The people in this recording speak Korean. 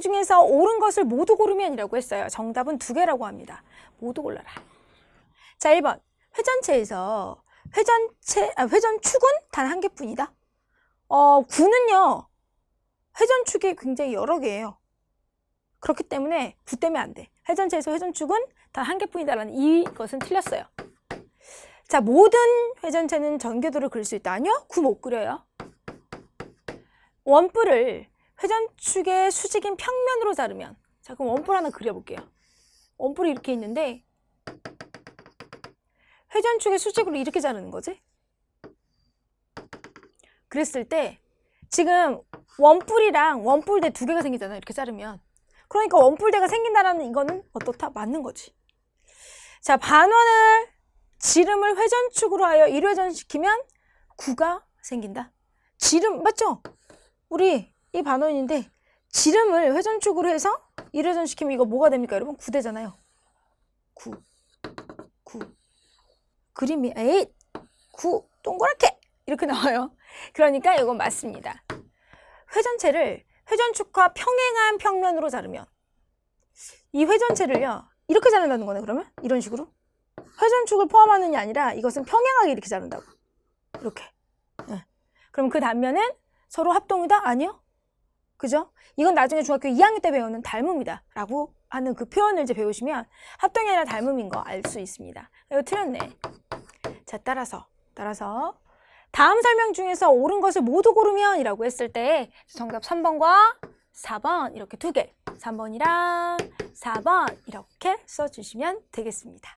중에서 옳은 것을 모두 고르면이라고 했어요. 정답은 두 개라고 합니다. 모두 골라라. 자, 1번. 회전체에서 회전체, 아, 회전축은 단 한 개뿐이다. 어, 구는요. 회전축이 굉장히 여러 개예요. 그렇기 때문에 구 때문에 안 돼. 회전체에서 회전축은 단 한 개뿐이다라는 이것은 틀렸어요. 자, 모든 회전체는 전궤도를 그릴 수 있다. 아니요? 구 못 그려요. 원뿔을 회전축의 수직인 평면으로 자르면 자, 그럼 원뿔 하나 그려볼게요. 원뿔이 이렇게 있는데 회전축의 수직으로 이렇게 자르는 거지? 그랬을 때 지금 원뿔이랑 원뿔대 두 개가 생기잖아요. 이렇게 자르면. 그러니까 원뿔대가 생긴다라는 이거는 어떻다? 맞는 거지. 자, 반원을 지름을 회전축으로 하여 1회전시키면 구가 생긴다. 지름 맞죠? 우리 이 반원인데 지름을 회전축으로 해서 1회전 시키면 이거 뭐가 됩니까? 여러분 9대잖아요. 9. 9. 그림이 에잇 9 동그랗게 이렇게 나와요. 그러니까 이건 맞습니다. 회전체를 회전축과 평행한 평면으로 자르면 이 회전체를요 이렇게 자른다는 거네 그러면 이런 식으로 회전축을 포함하는 게 아니라 이것은 평행하게 이렇게 자른다고 이렇게 예. 그럼 그 단면은 서로 합동이다 아니요 그죠? 이건 나중에 중학교 2학년 때 배우는 닮음이다 라고 하는 그 표현을 이제 배우시면 합동이 아니라 닮음인 거 알 수 있습니다. 이거 틀렸네. 자 따라서 따라서. 다음 설명 중에서 옳은 것을 모두 고르면 이라고 했을 때 정답 3번과 4번 이렇게 두 개 3번이랑 4번 이렇게 써주시면 되겠습니다.